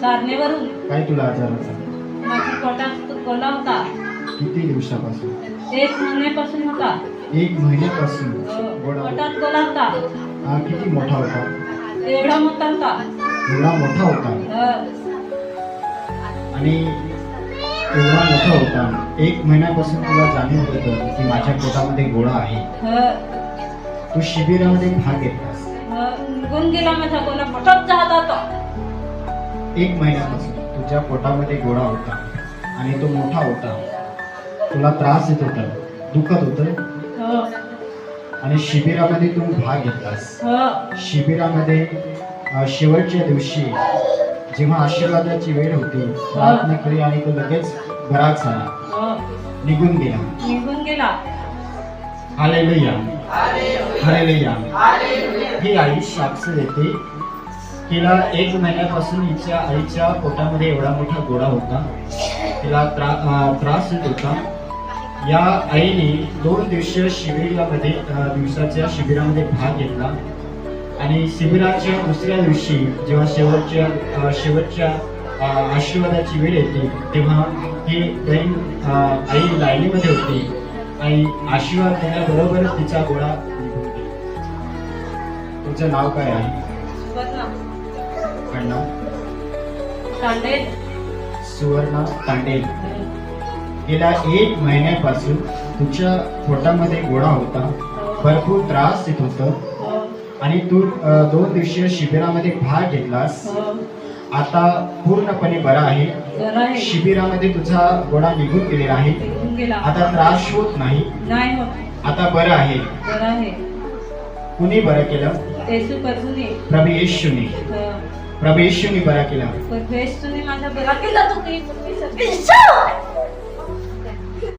सारनेवरून काय तुला आजार होता? माझी पोटात गोला होता. किती दिवसापासून? एक महिन्यापासून होता. एक महिन्यापासून? पोटात गोला होता. हा किती मोठा होता? एवढा मोठा होता. एवढा मोठा होता? अ, आणि एवढा मोठा होता. एक महिन्यापासून तुला जाणीव होतं की माझ्या पोटामध्ये गोळा आहे? अ, तू शिबिरामध्ये भाग घेतलास. निघून गेला माझा गोला पोटात जात होता. एक महिन्यापासून तुझ्या पोटामध्ये गोळा होता आणि तो मोठा होता तुला त्रास येत होता दुखत होतं अ, आणि शिबिरामध्ये तू भाग घेतलास. अ, शिबिरामध्ये शेवटच्या दिवशी जेव्हा आशीर्वादाची वेळ होती प्रार्थना केली आणि तो लगेच घरात झाला. निघून गेला. निघून गेला. हालेलुया. हालेलुया. ही आई साक्ष देते तिला एक महिन्यापासून हिच्या आईच्या पोटामध्ये एवढा मोठा गोळा होता. तिला त्रा त्रास येत होता. या आईने दोन दिवसीय शिबिरामध्ये दिवसाच्या शिबिरामध्ये भाग घेतला. आणि शिबिराच्या दुसऱ्या दिवशी जेव्हा शेवटच्या शेवटच्या आशीर्वादाची वेळ येते तेव्हा ही बहीण आई लाईनीमध्ये होती आणि आशीर्वाद देण्याबरोबर तिचा गोळा तुमचं नाव काय आहे? अण्णा सांडेल सुवर्णा तांडेल. गेल्या एक महिन्यापासून तुझ्या पोटामध्ये गोळा होता. भरपूर त्रास येत होतं. अ, आणि तू दोन दिवसीय शिबिरामध्ये भाग घेतलास. अ, आता पूर्णपणे बरा आहे. बरं आहे. शिबिरामध्ये तुझा गोळा निघून गेलेला आहे. आता त्रास होत नाही. आता बरं आहे. कुणी बरं केलं? प्रभू येशूने. प्रभू बरा केला. केलं पण माझा बरा केला तुम्ही